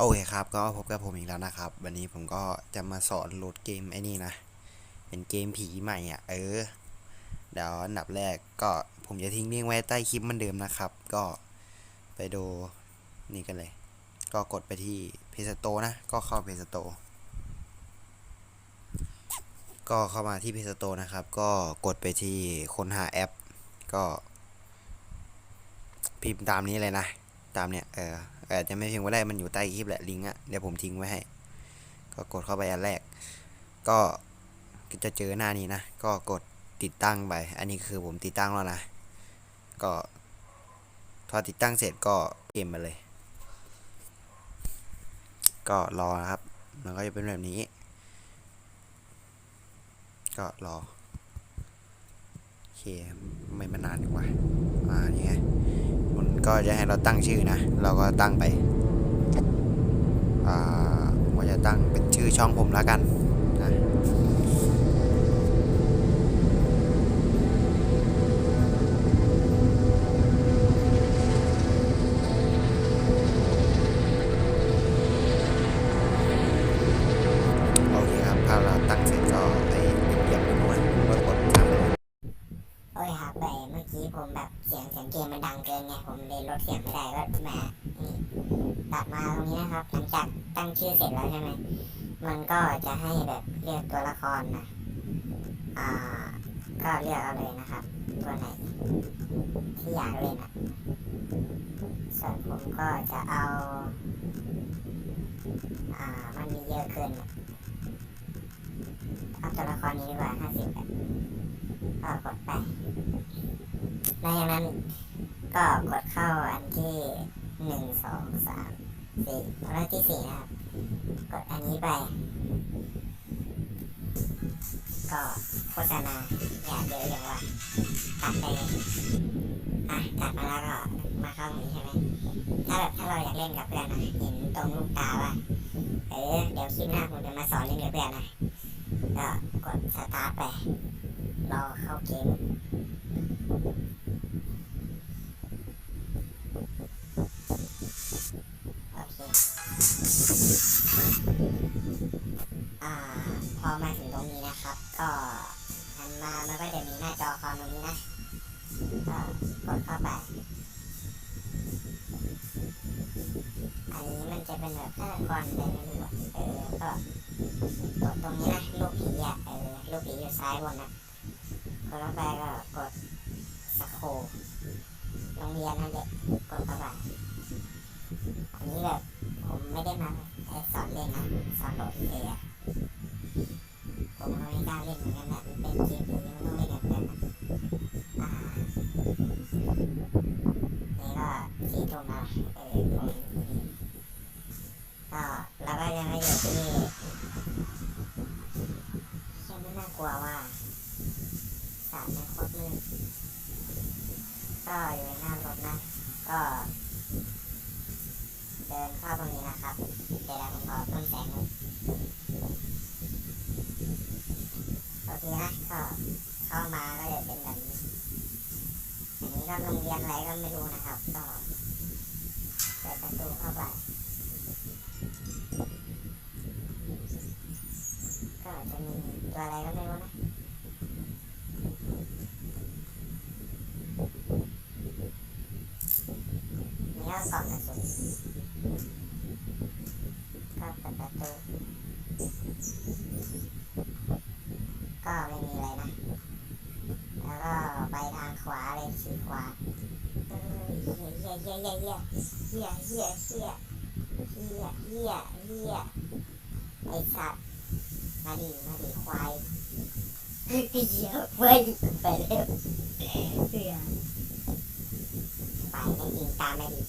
โอเคครับ ก็พบกับผมอีกแล้วนะครับ วันนี้ผมก็จะมาสอนโหลดเกมไอ้นี่นะ เป็นเกมผีใหม่อะ เออ เดี๋ยวอันดับแรกก็ผมจะทิ้งลิงก์ไว้ใต้คลิปมือนเดิมนะครับ ก็ไปดูนี่กันเลย ก็กดไปที่เพจโตนะ ก็เข้าเพจโตก็เข้ามาที่เพจโตนะครับ ก็กดไปที่ค้นหาแอป ก็ พิมพ์ตามนี้เลยนะ ตามเนี่ย เออ อาจจะไม่พิมพ์ก็ได้มันอยู่ใต้คลิปแหละลิงก์อะเดี๋ยวผมทิ้งไว้ให้ ก็กดเข้าไปอันแรก ก็จะเจอหน้านี้นะ ก็กดติดตั้งไป อันนี้คือผมติดตั้งแล้วนะ ก็พอติดตั้งเสร็จก็เกมมาเลย ก็รอนะครับ มันก็จะเป็นแบบนี้ ก็รอ โอเค ไม่มานานดีกว่า อ่า นี่ไง ก็จะให้เราตั้งชื่อนะ เราก็ตั้งไปอ่าผมจะตั้งเป็นชื่อช่องผมแล้วกัน มมันดังเกินไงผมเลยลดเสียงไม่ได้ก็มานี่ตัดมาตรงนี้นะครับ หลังจากตั้งชื่อเสร็จแล้วใช่ไหมมันก็จะให้แบบเลือกตัวละครนะอ่าก็เลือกเอาเลยนะครับ ตัวไหนที่อยากเล่นอะส่วนผมก็จะเอา อ่า มันมีเยอะเกินอะเอาตัวละครนี้ดีกว่าห้าสิบก็กดไปหลังจากนั้น ก็กดเข้าอันที่หนึ่งสองสามสี่แล้วที่สี่นะครับ กดอันนี้ไป ก็โฆษณาอย่าเยอะอย่างว่าตัดไปอะตัดมาแล้วก็มาเข้าตรงนี้ใช่ไหมถ้าแบบถ้าเราอยากเล่นกับเพื่อนนะเห็นตรงลูกตาว่าเออเดี๋ยวคลิปหน้าผมจะมาสอนเล่นกับเพื่อนนะก็กดสตาร์ทไปรอเข้าเกม โอเค อ่า พอมาถึงตรงนี้นะครับ ก็หันมามันก็จะมีหน้าจอคอมตรงนี้นะก็กดเข้าไป อันนี้มันจะเป็นแบบฆาตกรอะไรไม่รู้อะเออก็กดตรงนี้นะลูกผีอะเออลูกผีอยู่ซ้ายบนนะกดเข้าไปก็กดสโคโรงเรียนนั่นแหละกดเข้าไป อันนี้แบบผมไม่ได้มาสอนเล่นนะสอนโหลดเองอะผมก็ไม่กล้าเล่นเหมือนกันนะมันเป็นเกมที่มันต้องเล่นกับเพื่อนนะอ่านี่ก็ที่ตรงนะเออตรงนี้ก็เราก็ยังไม่อยู่ที่ยังไม่น่ากลัวว่าสารในโคตรมืดก็อยู่ในหน้ารถนะก็ เดินเข้าตรงนี้นะครับเดี๋ยวผมขอเพิ่มแสงหน่อยโอเคนะก็เข้ามาก็จะเป็นแบบนี้อันนี้ก็โรงเรียนอะไรก็ไม่รู้นะครับ ก็เปิดประตูเข้าไปก็จะมีตัวอะไรก็ไม่รู้นะ ยเหี้ยเหี้ยเหี้ยเหี้ยเหี้ยเหี้ยไอ้สัตว์มาดิมาดิควายเหี้ยเว้ยไปเร็วเหี้ยไปไม่ยิงตามมาดิ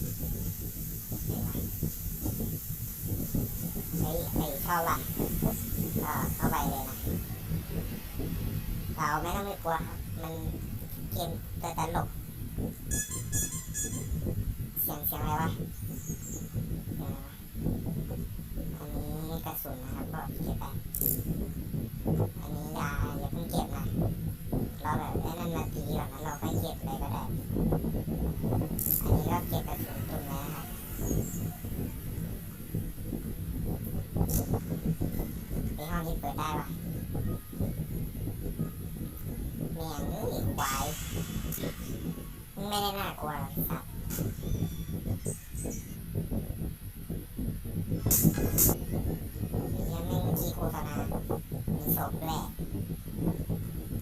ไอ้ไอ้เข้าละก็เข้าไปเลยนะเราไม่ต้องไปกลัวครับมันเกมตัวตลก เสียงเสียงอะไรวะเสียงวะอันนี้กระสุนนะครับก็เก็บไป อันนี้ยาอย่าเพิ่งเก็บนะเราแบบไอ้นั่นมาตีก่อนนะเราค่อยเก็บเลยก็ได้ อันนี้ก็เก็บกระสุนตุนแล้วครับไอห้องนี้เปิดได้ปะแม่งเอ้ยควายไม่ได้น่ากลัวหรอกสัตว์ ยังไม่มื่อกี้โฆษณามีศพด้วย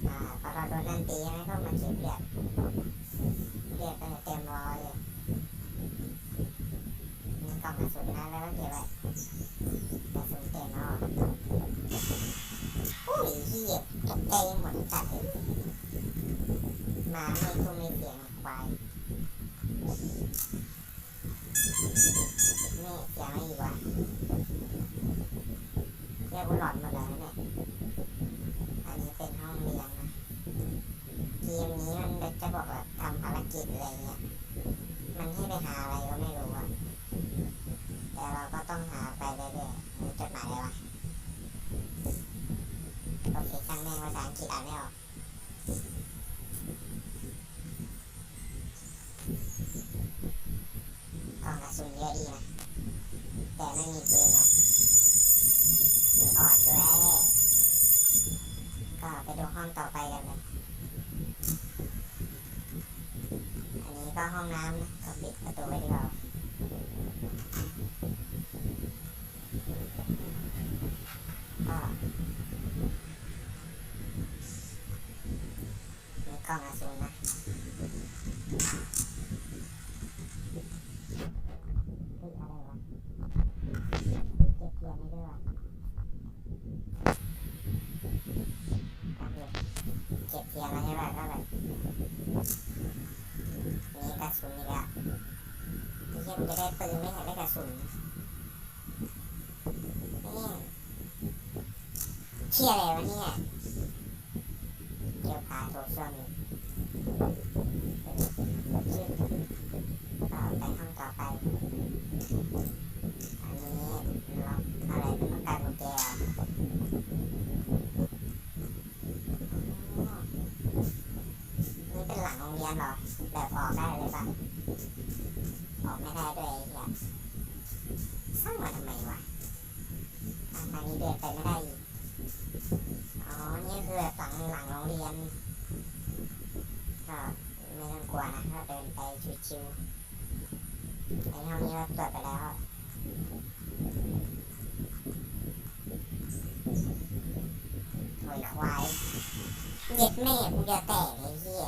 อ่าพอเราโดนนั่นตีใช่ไหมก็มาเก็บเลือดเลือดก็จะเต็มร้อยเลยมีกล่องกระสุนนะแล้วก็เก็บไว้กระสุนเต็มแล้วโอ้ยเหี้ยตกใจหมดจัดเลยมาไม่ทุ่มไม่เสียงควายนี่เสียงอีกว่ะ เรียกว่าหลอนหมดแล้วเนี่ย อันนี้เป็นห้องเรียนนะเกมนี้มันจะบอกว่าทำภารกิจอะไรเงี้ย มันให้ไปหาอะไรก็ไม่รู้อะแต่เราก็ต้องหาไปเรื่อยๆมีจดหมายอะไรวะโอเคช่างแม่งภาษาอังกฤษอ่านไม่ออกกล่องกระสุนเยอะดีนะ แต่ไม่มีปืนหร ก็ไปดูห้องต่อไปกันเลยอันนี้ก็ห้องน้ำนะก็ปิดประตูไว้ดีกว่าก็มีกล้องอสูรนะเฮ้ยอะไรวะเก็บเทียนให้ด้วยวะโอเคเก็บเทียนแล้วใช่ไหมก็แบบมีกระสุนอีกแล้วที่เฮียมันจะ ได้ปืนไม่เห็นได้กระสุนเนี่ยเชี่ยอะไรวะเนี่ยเกี่ยวขาโถส้วมอยู่ชื่อต่อไปห้องต่อไป ลังหลังโรงเรียนก็ไม่ต้องกลัวนะถ้าเดินไปชิวๆไอ้ห้องนี้เราตรวจไปแล้วโวยควายเย็ดแม่กูจะแตกไอ้เหี้ย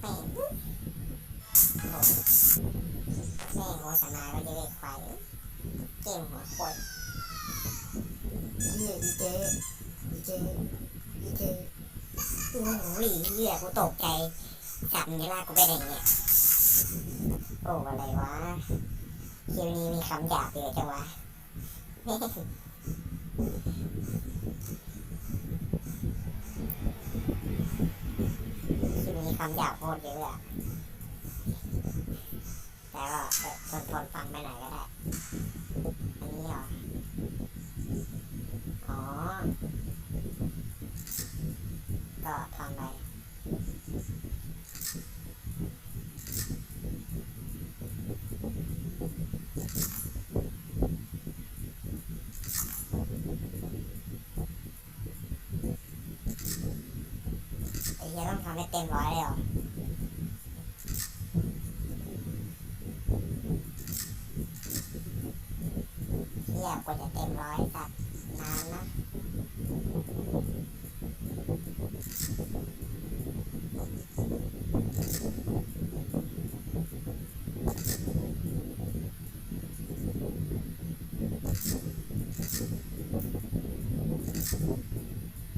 แม่งโอ้แม่งโฆษณาก็จะได้ควายเกมหัวโคตรเหี้ยอี เจ๊อีเจ๊อีเจ๊โอ้โหเหี้ยกูตกใจสับนี้ลากกูไปไหนเนี่ย โอ้อะไรวะคิวนี้มีคำหยาบเยอะจังวะที่มีคำหยาบโคตรเยอะอะแต่ก็ทนทนฟังไปไหนก็ได้ อันนี้เหรอ ก็ทำไปไอ้เหี้ยต้องทำให้เต็มร้อยเลยเหรอเหี้ยกว่าจะเต็มร้อยสัตว์นานนะ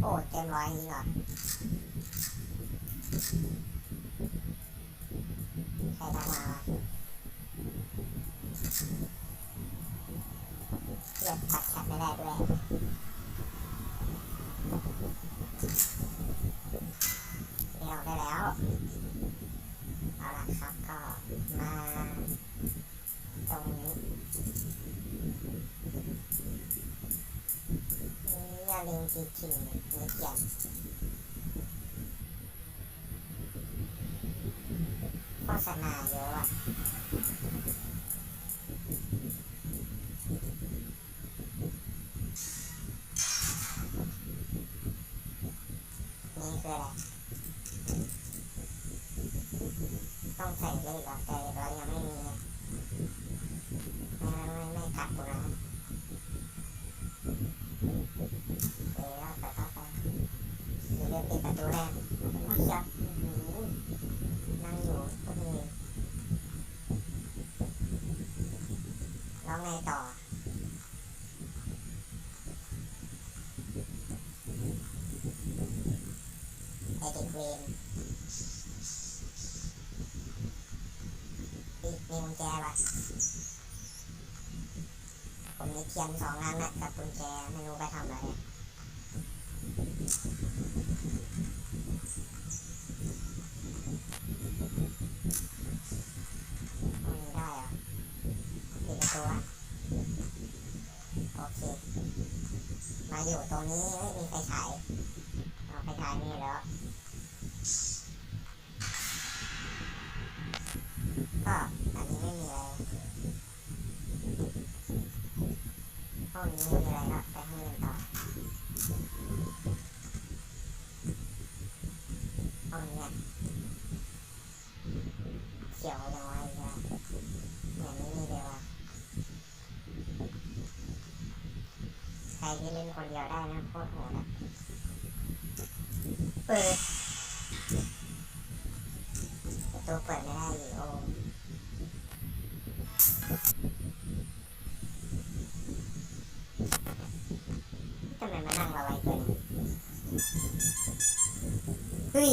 โอ้เต็มร้ paling cincin demikian Pasana yo นี่คืออะไรต้องใส่เลขหรอแต่เรายังไม่มีไม่ไม่ไม่ตัดกูนะ ดินปิดประตูแรกเหี้ยอื้อหือนั่งอยู่ก็มีแล้วไงต่อไอเดกเวนอีมีกุญแจปะผมมีเทียนสองอันนะกับกุญแจไม่รู้ไปทำอะไรอะตรงนี้ได้เหรอปิดประตูอะ คมาอยู่ตรงนี้ไม่มีไฟฉายเอาไปทายนี่แล้ว ก็อันนี้ไม่มีอะไรห้องนี้ไม่มีอะไรก็ไปห้องอื่นต่อห้องนี้เขียวยังไงเนี่ยเนี่ยไม่มีเลยว่ะ ใครที่เล่นคนเดียวได้นะโคตรโหดอะเปิดประตูเปิดไม่ได้อยู่โอ้ทำไมมานั่งเราไว้ตัวนี้เฮ้ย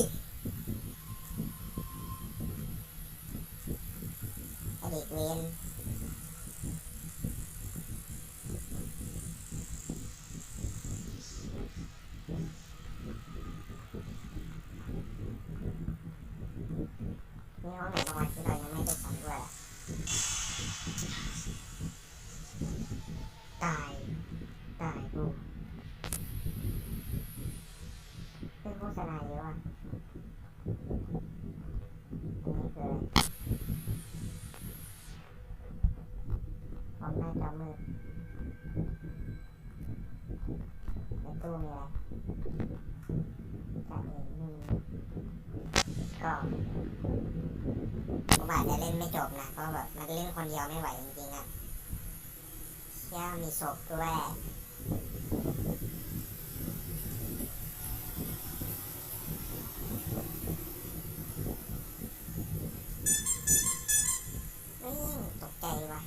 ไอเด็กเวนมีห้องไหนบ้างวะที่เรายังไม่ได้สำรวจอะ ตาย ตายกูเป็นโฆษณาเยอะอะนนี้คืออะไรพร้อมหน้าจอมืดในตู้มีอะไรจ่าเองอืมก็ผมอาจจะเล่นไม่จบนะ เพราะแบบมันเล่นคนเดียวไม่ไหวจริงๆอะ เชี่ยมีศพด้วยเอ้ยตกใจว่ะ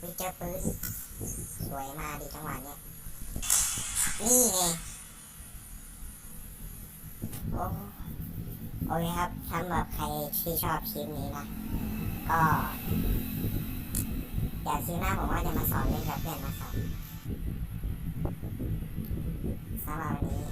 วิเจอปืนสวยมากดิจังหวะเนี้ยนี่ไงโอ้ โอเคครับสำหรับใครที่ชอบคลิปนี้นะ ก็เดี๋ยวคลิปหน้าผมว่าจะมาสอนเล่นกับเพื่อนนะครับสำหรับวันนี้